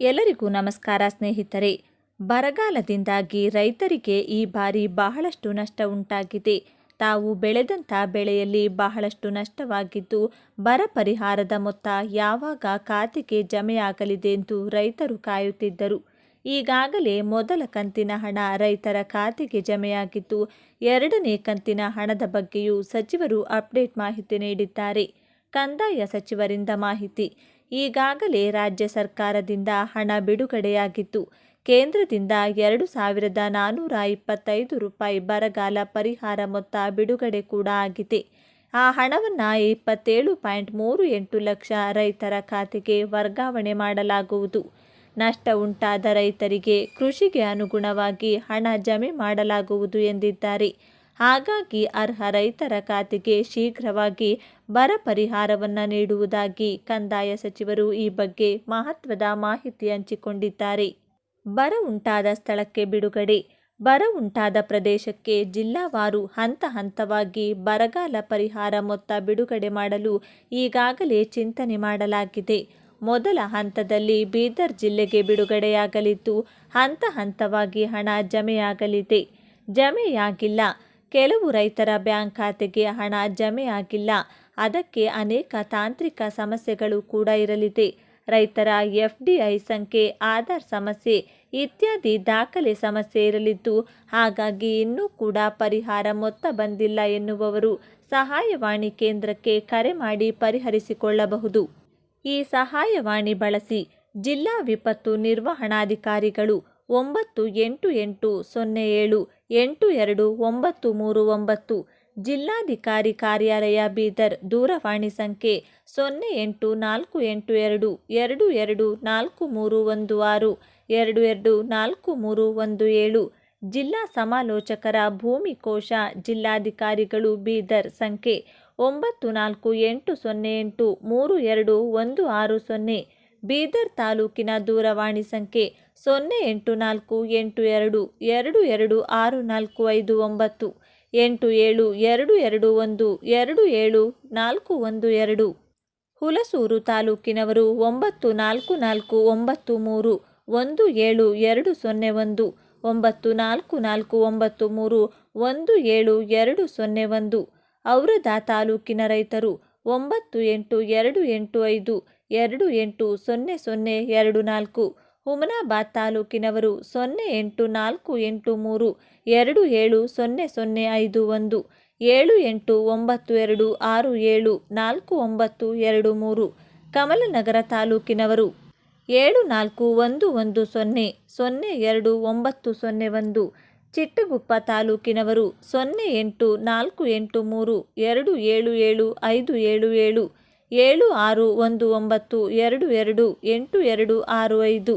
ಎಲ್ಲರಿಗೂ ನಮಸ್ಕಾರ ಸ್ನೇಹಿತರೆ. ಬರಗಾಲದಿಂದಾಗಿ ರೈತರಿಗೆ ಈ ಬಾರಿ ಬಹಳಷ್ಟು ನಷ್ಟ ಉಂಟಾಗಿದೆ. ತಾವು ಬೆಳೆದಂಥ ಬೆಳೆಯಲ್ಲಿ ಬಹಳಷ್ಟು ನಷ್ಟವಾಗಿದ್ದು, ಬರ ಪರಿಹಾರದ ಮೊತ್ತ ಯಾವಾಗ ಖಾತೆಗೆ ಜಮೆಯಾಗಲಿದೆ ಎಂದು ರೈತರು ಕಾಯುತ್ತಿದ್ದರು. ಈಗಾಗಲೇ ಮೊದಲ ಕಂತಿನ ಹಣ ರೈತರ ಖಾತೆಗೆ ಜಮೆಯಾಗಿದ್ದು, ಎರಡನೇ ಕಂತಿನ ಹಣದ ಬಗ್ಗೆಯೂ ಸಚಿವರು ಅಪ್ಡೇಟ್ ಮಾಹಿತಿ ನೀಡಿದ್ದಾರೆ. ಕಂದಾಯ ಸಚಿವರಿಂದ ಮಾಹಿತಿ ಈಗಾಗಲೇ ರಾಜ್ಯ ಸರ್ಕಾರದಿಂದ ಹಣ ಬಿಡುಗಡೆಯಾಗಿತ್ತು ಕೇಂದ್ರದಿಂದ ಎರಡು ಸಾವಿರದ ನಾನ್ನೂರ ಇಪ್ಪತ್ತೈದು ರೂಪಾಯಿ ಬರಗಾಲ ಪರಿಹಾರ ಮೊತ್ತ ಬಿಡುಗಡೆ ಕೂಡ ಆಗಿದೆ. ಆ ಹಣವನ್ನು ಇಪ್ಪತ್ತೇಳು ಪಾಯಿಂಟ್ ಮೂರು ಎಂಟು ಲಕ್ಷ ರೈತರ ಖಾತೆಗೆ ವರ್ಗಾವಣೆ ಮಾಡಲಾಗುವುದು. ನಷ್ಟ ಉಂಟಾದ ರೈತರಿಗೆ ಕೃಷಿಗೆ ಅನುಗುಣವಾಗಿ ಹಣ ಜಮೆ ಮಾಡಲಾಗುವುದು ಎಂದಿದ್ದಾರೆ. ಹಾಗಾಗಿ ಅರ್ಹ ರೈತರ ಖಾತೆಗೆ ಶೀಘ್ರವಾಗಿ ಬರ ಪರಿಹಾರವನ್ನು ನೀಡುವುದಾಗಿ ಕಂದಾಯ ಸಚಿವರು ಈ ಬಗ್ಗೆ ಮಹತ್ವದ ಮಾಹಿತಿ ಹಂಚಿಕೊಂಡಿದ್ದಾರೆ. ಬರ ಉಂಟಾದ ಸ್ಥಳಕ್ಕೆ ಬಿಡುಗಡೆ. ಬರ ಉಂಟಾದ ಪ್ರದೇಶಕ್ಕೆ ಜಿಲ್ಲಾವಾರು ಹಂತ ಹಂತವಾಗಿ ಬರಗಾಲ ಪರಿಹಾರ ಮೊತ್ತ ಬಿಡುಗಡೆ ಮಾಡಲು ಈಗಾಗಲೇ ಚಿಂತನೆ ಮಾಡಲಾಗಿದೆ. ಮೊದಲ ಹಂತದಲ್ಲಿ ಬೀದರ್ ಜಿಲ್ಲೆಗೆ ಬಿಡುಗಡೆಯಾಗಲಿದ್ದು ಹಂತ ಹಂತವಾಗಿ ಹಣ ಜಮೆಯಾಗಲಿದೆ. ಜಮೆಯಾಗಿಲ್ಲ. ಕೆಲವು ರೈತರ ಬ್ಯಾಂಕ್ ಖಾತೆಗೆ ಹಣ ಜಮೆಯಾಗಿಲ್ಲ ಅದಕ್ಕೆ ಅನೇಕ ತಾಂತ್ರಿಕ ಸಮಸ್ಯೆಗಳು ಕೂಡ ಇರಲಿದೆ. ರೈತರ ಎಫ್ಡಿಐ ಸಂಖ್ಯೆ, ಆಧಾರ್ ಸಮಸ್ಯೆ ಇತ್ಯಾದಿ ದಾಖಲೆ ಸಮಸ್ಯೆ ಇರಲಿದ್ದು ಹಾಗಾಗಿ ಇನ್ನೂ ಕೂಡ ಪರಿಹಾರ ಮೊತ್ತ ಬಂದಿಲ್ಲ ಎನ್ನುವವರು ಸಹಾಯವಾಣಿ ಕೇಂದ್ರಕ್ಕೆ ಕರೆ ಮಾಡಿ ಪರಿಹರಿಸಿಕೊಳ್ಳಬಹುದು. ಈ ಸಹಾಯವಾಣಿ ಬಳಸಿ ಜಿಲ್ಲಾ ವಿಪತ್ತು ನಿರ್ವಹಣಾಧಿಕಾರಿಗಳು ಒಂಬತ್ತು ಎಂಟು ಎಂಟು ಸೊನ್ನೆ ಏಳು ಎಂಟು ಎರಡು ಒಂಬತ್ತು ಮೂರು ಒಂಬತ್ತು. ಜಿಲ್ಲಾಧಿಕಾರಿ ಕಾರ್ಯಾಲಯ ಬೀದರ್, ದೂರವಾಣಿ ಸಂಖ್ಯೆ ಸೊನ್ನೆ ಎಂಟು ನಾಲ್ಕು ಎಂಟು ಎರಡು ಎರಡು ಎರಡು ನಾಲ್ಕು ಮೂರು ಒಂದು ಆರು, ಎರಡು ಎರಡು ನಾಲ್ಕು ಮೂರು ಒಂದು ಏಳು. ಜಿಲ್ಲಾ ಸಮಾಲೋಚಕರ ಭೂಮಿ ಕೋಶ ಜಿಲ್ಲಾಧಿಕಾರಿಗಳು ಬೀದರ್, ಸಂಖ್ಯೆ ಒಂಬತ್ತು ನಾಲ್ಕು ಎಂಟು ಸೊನ್ನೆ ಎಂಟು ಮೂರು ಎರಡು ಒಂದು ಆರು ಸೊನ್ನೆ. ಬೀದರ್ ತಾಲೂಕಿನ ದೂರವಾಣಿ ಸಂಖ್ಯೆ ಸೊನ್ನೆ ಎಂಟು ನಾಲ್ಕು ಎಂಟು ಎರಡು ಎರಡು ಎರಡು ಆರು ನಾಲ್ಕು ಐದು ಒಂಬತ್ತು, ಎಂಟು ಏಳು ಎರಡು ಎರಡು ಒಂದು, ಎರಡು ಏಳು ನಾಲ್ಕು ಒಂದು ಎರಡು. ಹುಲಸೂರು ತಾಲೂಕಿನವರು ಒಂಬತ್ತು ನಾಲ್ಕು ನಾಲ್ಕು ಒಂಬತ್ತು ಮೂರು, ಒಂದು ಏಳು ಎರಡು ಸೊನ್ನೆ ಒಂದು, ಒಂಬತ್ತು ನಾಲ್ಕು ನಾಲ್ಕು ಒಂಬತ್ತು ಮೂರು, ಒಂದು ಏಳು ಎರಡು ಸೊನ್ನೆ ಒಂದು. ಔರದ ತಾಲೂಕಿನ ರೈತರು ಒಂಬತ್ತು ಎಂಟು ಎರಡು ಎಂಟು ಐದು ಎರಡು ಎಂಟು ಸೊನ್ನೆ ಸೊನ್ನೆ ಎರಡು ನಾಲ್ಕು, ಹುಮನಾಬಾದ್ ತಾಲೂಕಿನವರು ಸೊನ್ನೆ ಎಂಟು ನಾಲ್ಕು ಎಂಟು ಮೂರು, ಎರಡು ಏಳು ಸೊನ್ನೆ ಸೊನ್ನೆ ಐದು ಒಂದು, ಏಳು ಎಂಟು ಒಂಬತ್ತು ಎರಡು ಆರು ಏಳು ನಾಲ್ಕು ಒಂಬತ್ತು ಎರಡು ಮೂರು, ಕಮಲನಗರ ತಾಲೂಕಿನವರು ಏಳು ನಾಲ್ಕು ಒಂದು ಒಂದು ಸೊನ್ನೆ ಸೊನ್ನೆ ಎರಡು ಒಂಬತ್ತು ಸೊನ್ನೆ ಒಂದು, ಚಿಟ್ಟಗುಪ್ಪ ತಾಲೂಕಿನವರು ಸೊನ್ನೆ ಎಂಟು ನಾಲ್ಕು ಎಂಟು ಮೂರು, ಎರಡು ಏಳು ಏಳು ಐದು ಏಳು ಏಳು ಏಳು ಆರು ಒಂದು ಒಂಬತ್ತು ಎರಡು ಎರಡು ಎಂಟು ಎರಡು ಆರು ಐದು.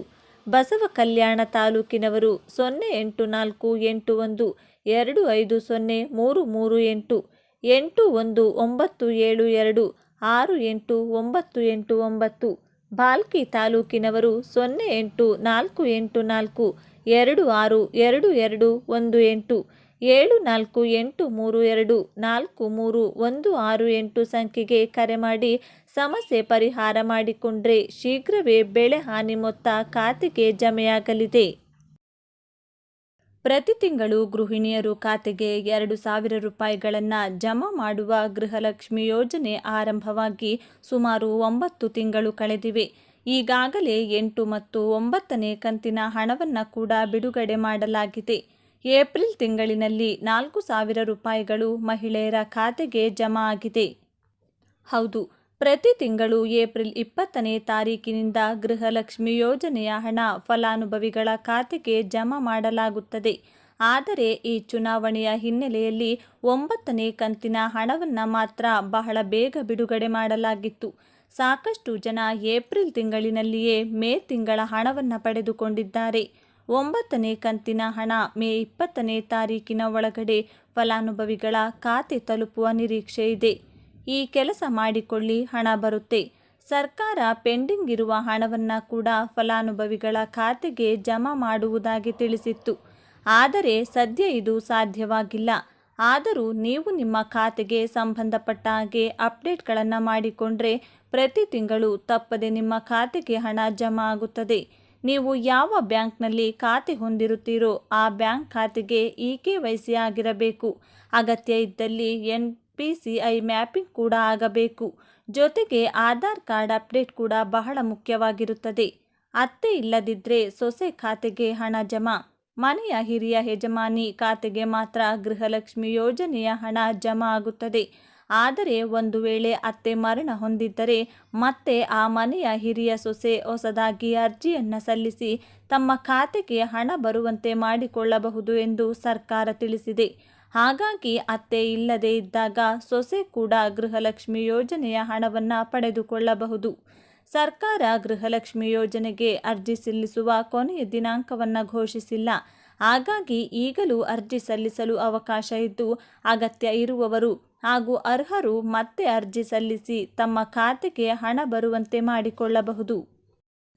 ಬಸವ ಕಲ್ಯಾಣ ತಾಲೂಕಿನವರು ಸೊನ್ನೆ ಎಂಟು ನಾಲ್ಕು ಎಂಟು ಒಂದು ಎರಡು ಐದು ಸೊನ್ನೆ ಮೂರು ಮೂರು ಎಂಟು ಎಂಟು ಒಂದು ಒಂಬತ್ತು ಏಳು ಎರಡು ಆರು ಎಂಟು ಒಂಬತ್ತು ಎಂಟು ಒಂಬತ್ತು. ಬಾಲ್ಕಿ ತಾಲೂಕಿನವರು ಸೊನ್ನೆ ಎಂಟು ನಾಲ್ಕು ಎಂಟು ನಾಲ್ಕು ಎರಡು ಆರು ಎರಡು ಎರಡು ಒಂದು ಎಂಟು. ಏಳು ನಾಲ್ಕು ಎಂಟು ಮೂರು ಎರಡು ನಾಲ್ಕು ಮೂರು ಒಂದು ಆರು ಎಂಟು ಸಂಖ್ಯೆಗೆ ಕರೆ ಮಾಡಿ ಸಮಸ್ಯೆ ಪರಿಹಾರ ಮಾಡಿಕೊಂಡ್ರೆ ಶೀಘ್ರವೇ ಬೆಳೆ ಹಾನಿ ಮೊತ್ತ ಖಾತೆಗೆ ಜಮೆಯಾಗಲಿದೆ. ಪ್ರತಿ ತಿಂಗಳು ಗೃಹಿಣಿಯರು ಖಾತೆಗೆ ಎರಡು ಸಾವಿರ ರೂಪಾಯಿಗಳನ್ನು ಜಮಾ ಮಾಡುವ ಗೃಹಲಕ್ಷ್ಮಿ ಯೋಜನೆ ಆರಂಭವಾಗಿ ಸುಮಾರು ಒಂಬತ್ತು ತಿಂಗಳು ಕಳೆದಿವೆ. ಈಗಾಗಲೇ ಎಂಟು ಮತ್ತು ಒಂಬತ್ತನೇ ಕಂತಿನ ಹಣವನ್ನು ಕೂಡ ಬಿಡುಗಡೆ ಮಾಡಲಾಗಿದೆ. ಏಪ್ರಿಲ್ ತಿಂಗಳಿನಲ್ಲಿ ನಾಲ್ಕು ಸಾವಿರ ರೂಪಾಯಿಗಳು ಮಹಿಳೆಯರ ಖಾತೆಗೆ ಜಮಾ ಆಗಿದೆ. ಹೌದು, ಪ್ರತಿ ತಿಂಗಳು ಏಪ್ರಿಲ್ ಇಪ್ಪತ್ತನೇ ತಾರೀಕಿನಿಂದ ಗೃಹಲಕ್ಷ್ಮಿ ಯೋಜನೆಯ ಹಣ ಫಲಾನುಭವಿಗಳ ಖಾತೆಗೆ ಜಮಾ ಮಾಡಲಾಗುತ್ತದೆ. ಆದರೆ ಈ ಚುನಾವಣೆಯ ಹಿನ್ನೆಲೆಯಲ್ಲಿ ಒಂಬತ್ತನೇ ಕಂತಿನ ಹಣವನ್ನು ಮಾತ್ರ ಬಹಳ ಬೇಗ ಬಿಡುಗಡೆ ಮಾಡಲಾಗಿತ್ತು. ಸಾಕಷ್ಟು ಜನ ಏಪ್ರಿಲ್ ತಿಂಗಳಿನಲ್ಲಿಯೇ ಮೇ ತಿಂಗಳ ಹಣವನ್ನು ಪಡೆದುಕೊಂಡಿದ್ದಾರೆ. ಒಂಬತ್ತನೇ ಕಂತಿನ ಹಣ ಮೇ ಇಪ್ಪತ್ತನೇ ತಾರೀಕಿನ ಒಳಗಡೆ ಫಲಾನುಭವಿಗಳ ಖಾತೆ ತಲುಪುವ ನಿರೀಕ್ಷೆ ಇದೆ. ಈ ಕೆಲಸ ಮಾಡಿಕೊಳ್ಳಿ, ಹಣ ಬರುತ್ತೆ. ಸರ್ಕಾರ ಪೆಂಡಿಂಗ್ ಇರುವ ಹಣವನ್ನು ಕೂಡ ಫಲಾನುಭವಿಗಳ ಖಾತೆಗೆ ಜಮಾ ಮಾಡುವುದಾಗಿ ತಿಳಿಸಿತ್ತು. ಆದರೆ ಸದ್ಯ ಇದು ಸಾಧ್ಯವಾಗಿಲ್ಲ. ಆದರೂ ನೀವು ನಿಮ್ಮ ಖಾತೆಗೆ ಸಂಬಂಧಪಟ್ಟ ಹಾಗೆ ಅಪ್ಡೇಟ್ಗಳನ್ನು ಮಾಡಿಕೊಂಡ್ರೆ ಪ್ರತಿ ತಿಂಗಳು ತಪ್ಪದೆ ನಿಮ್ಮ ಖಾತೆಗೆ ಹಣ ಜಮಾ ಆಗುತ್ತದೆ. ನೀವು ಯಾವ ಬ್ಯಾಂಕ್ನಲ್ಲಿ ಖಾತೆ ಹೊಂದಿರುತ್ತೀರೋ ಆ ಬ್ಯಾಂಕ್ ಖಾತೆಗೆ ಇ ಕೆ ವೈ ಸಿ ಆಗಿರಬೇಕು. ಅಗತ್ಯ ಇದ್ದಲ್ಲಿ N P C I mapping ಕೂಡ ಆಗಬೇಕು. ಜೊತೆಗೆ ಆಧಾರ್ ಕಾರ್ಡ್ ಅಪ್ಡೇಟ್ ಕೂಡ ಬಹಳ ಮುಖ್ಯವಾಗಿರುತ್ತದೆ. ಅತ್ತೆ ಇಲ್ಲದಿದ್ದರೆ ಸೊಸೆ ಖಾತೆಗೆ ಹಣ ಜಮಾ. ಮನೆಯ ಹಿರಿಯ ಯಜಮಾನಿ ಖಾತೆಗೆ ಮಾತ್ರ ಗೃಹಲಕ್ಷ್ಮಿ ಯೋಜನೆಯ ಹಣ ಜಮಾ ಆಗುತ್ತದೆ. ಆದರೆ ಒಂದು ವೇಳೆ ಅತ್ತೆ ಮರಣ ಹೊಂದಿದ್ದರೆ ಮತ್ತೆ ಆ ಮನೆಯ ಹಿರಿಯ ಸೊಸೆ ಹೊಸದಾಗಿ ಅರ್ಜಿಯನ್ನು ಸಲ್ಲಿಸಿ ತಮ್ಮ ಖಾತೆಗೆ ಹಣ ಬರುವಂತೆ ಮಾಡಿಕೊಳ್ಳಬಹುದು ಎಂದು ಸರ್ಕಾರ ತಿಳಿಸಿದೆ. ಹಾಗಾಗಿ ಅತ್ತೆ ಇಲ್ಲದೇ ಇದ್ದಾಗ ಸೊಸೆ ಕೂಡ ಗೃಹಲಕ್ಷ್ಮಿ ಯೋಜನೆಯ ಹಣವನ್ನು ಪಡೆದುಕೊಳ್ಳಬಹುದು. ಸರ್ಕಾರ ಗೃಹಲಕ್ಷ್ಮಿ ಯೋಜನೆಗೆ ಅರ್ಜಿ ಸಲ್ಲಿಸುವ ಕೊನೆಯ ದಿನಾಂಕವನ್ನು ಘೋಷಿಸಿಲ್ಲ. ಹಾಗಾಗಿ ಈಗಲೂ ಅರ್ಜಿ ಸಲ್ಲಿಸಲು ಅವಕಾಶ ಇದ್ದು ಅಗತ್ಯ ಇರುವವರು ಹಾಗೂ ಅರ್ಹರು ಮತ್ತೆ ಅರ್ಜಿ ಸಲ್ಲಿಸಿ ತಮ್ಮ ಖಾತೆಗೆ ಹಣ ಬರುವಂತೆ ಮಾಡಿಕೊಳ್ಳಬಹುದು.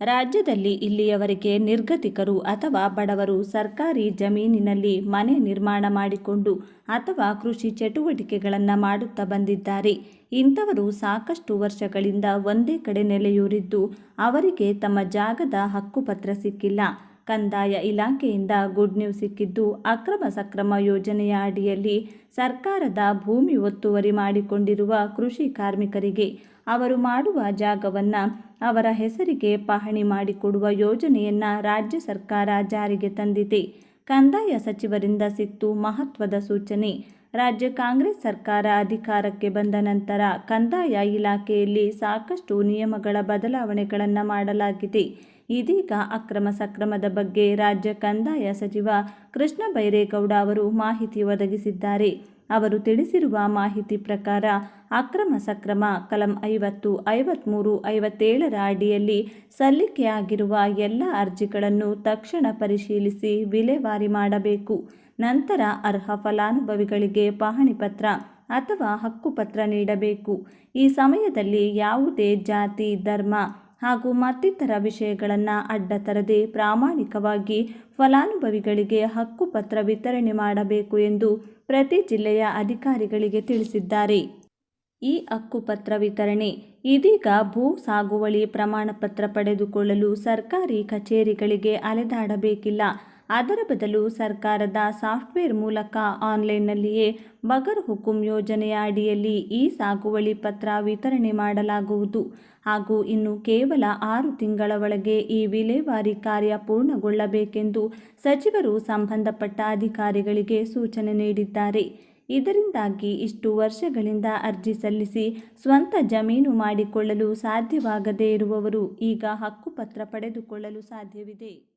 ರಾಜ್ಯದಲ್ಲಿ ಇಲ್ಲಿಯವರೆಗೆ ನಿರ್ಗತಿಕರು ಅಥವಾ ಬಡವರು ಸರ್ಕಾರಿ ಜಮೀನಿನಲ್ಲಿ ಮನೆ ನಿರ್ಮಾಣ ಮಾಡಿಕೊಂಡು ಅಥವಾ ಕೃಷಿ ಚಟುವಟಿಕೆಗಳನ್ನು ಮಾಡುತ್ತಾ ಬಂದಿದ್ದಾರೆ. ಇಂಥವರು ಸಾಕಷ್ಟು ವರ್ಷಗಳಿಂದ ಒಂದೇ ಕಡೆ ನೆಲೆಯೂರಿದ್ದು ಅವರಿಗೆ ತಮ್ಮ ಜಾಗದ ಹಕ್ಕುಪತ್ರ ಸಿಕ್ಕಿಲ್ಲ. ಕಂದಾಯ ಇಲಾಖೆಯಿಂದ ಗುಡ್ ನ್ಯೂಸ್ ಸಿಕ್ಕಿದ್ದು ಅಕ್ರಮ ಸಕ್ರಮ ಯೋಜನೆಯ ಅಡಿಯಲ್ಲಿ ಸರ್ಕಾರದ ಭೂಮಿ ಒತ್ತುವರಿ ಮಾಡಿಕೊಂಡಿರುವ ಕೃಷಿ ಕಾರ್ಮಿಕರಿಗೆ ಅವರು ಮಾಡುವ ಜಾಗವನ್ನು ಅವರ ಹೆಸರಿಗೆ ಪಹಣಿ ಮಾಡಿಕೊಡುವ ಯೋಜನೆಯನ್ನು ರಾಜ್ಯ ಸರ್ಕಾರ ಜಾರಿಗೆ ತಂದಿದೆ. ಕಂದಾಯ ಸಚಿವರಿಂದ ಸಿಕ್ತು ಮಹತ್ವದ ಸೂಚನೆ, ರಾಜ್ಯ ಕಾಂಗ್ರೆಸ್ ಸರ್ಕಾರ ಅಧಿಕಾರಕ್ಕೆ ಬಂದ ನಂತರ ಕಂದಾಯ ಇಲಾಖೆಯಲ್ಲಿ ಸಾಕಷ್ಟು ನಿಯಮಗಳ ಬದಲಾವಣೆಗಳನ್ನು ಮಾಡಲಾಗಿದೆ. ಇದೀಗ ಅಕ್ರಮ ಸಕ್ರಮದ ಬಗ್ಗೆ ರಾಜ್ಯ ಕಂದಾಯ ಸಚಿವ ಕೃಷ್ಣ ಬೈರೇಗೌಡ ಅವರು ಮಾಹಿತಿ ಒದಗಿಸಿದ್ದಾರೆ. ಅವರು ತಿಳಿಸಿರುವ ಮಾಹಿತಿ ಪ್ರಕಾರ ಅಕ್ರಮ ಸಕ್ರಮ ಕಲಂ ಐವತ್ತು ಐವತ್ತ್ಮೂರು ಐವತ್ತೇಳರ ಅಡಿಯಲ್ಲಿ ಸಲ್ಲಿಕೆಯಾಗಿರುವ ಎಲ್ಲ ಅರ್ಜಿಗಳನ್ನು ತಕ್ಷಣ ಪರಿಶೀಲಿಸಿ ವಿಲೇವಾರಿ ಮಾಡಬೇಕು. ನಂತರ ಅರ್ಹ ಫಲಾನುಭವಿಗಳಿಗೆ ಪಹಣಿ ಪತ್ರ ಅಥವಾ ಹಕ್ಕುಪತ್ರ ನೀಡಬೇಕು. ಈ ಸಮಯದಲ್ಲಿ ಯಾವುದೇ ಜಾತಿ, ಧರ್ಮ ಹಾಗೂ ಮತ್ತಿತರ ವಿಷಯಗಳನ್ನು ಅಡ್ಡ ತರದೆ ಪ್ರಾಮಾಣಿಕವಾಗಿ ಫಲಾನುಭವಿಗಳಿಗೆ ಹಕ್ಕುಪತ್ರ ವಿತರಣೆ ಮಾಡಬೇಕು ಎಂದು ಪ್ರತಿ ಜಿಲ್ಲೆಯ ಅಧಿಕಾರಿಗಳಿಗೆ ತಿಳಿಸಿದ್ದಾರೆ. ಈ ಹಕ್ಕುಪತ್ರ ವಿತರಣೆ ಇದೀಗ ಭೂ ಸಾಗುವಳಿ ಪ್ರಮಾಣಪತ್ರ ಪಡೆದುಕೊಳ್ಳಲು ಸರ್ಕಾರಿ ಕಚೇರಿಗಳಿಗೆ ಅಲೆದಾಡಬೇಕಿಲ್ಲ. ಅದರ ಬದಲು ಸರ್ಕಾರದ ಸಾಫ್ಟ್ವೇರ್ ಮೂಲಕ ಆನ್ಲೈನ್ನಲ್ಲಿಯೇ ಬಗರ್ ಹುಕುಂ ಯೋಜನೆಯ ಅಡಿಯಲ್ಲಿ ಈ ಸಾಗುವಳಿ ಪತ್ರ ವಿತರಣೆ ಮಾಡಲಾಗುವುದು. ಹಾಗೂ ಇನ್ನು ಕೇವಲ ಆರು ತಿಂಗಳ ಒಳಗೆ ಈ ವಿಲೇವಾರಿ ಕಾರ್ಯ ಪೂರ್ಣಗೊಳ್ಳಬೇಕೆಂದು ಸಚಿವರು ಸಂಬಂಧಪಟ್ಟ ಅಧಿಕಾರಿಗಳಿಗೆ ಸೂಚನೆ ನೀಡಿದ್ದಾರೆ. ಇದರಿಂದಾಗಿ ಇಷ್ಟು ವರ್ಷಗಳಿಂದ ಅರ್ಜಿ ಸಲ್ಲಿಸಿ ಸ್ವಂತ ಜಮೀನು ಮಾಡಿಕೊಳ್ಳಲು ಸಾಧ್ಯವಾಗದೇ ಇರುವವರು ಈಗ ಹಕ್ಕುಪತ್ರ ಪಡೆದುಕೊಳ್ಳಲು ಸಾಧ್ಯವಿದೆ.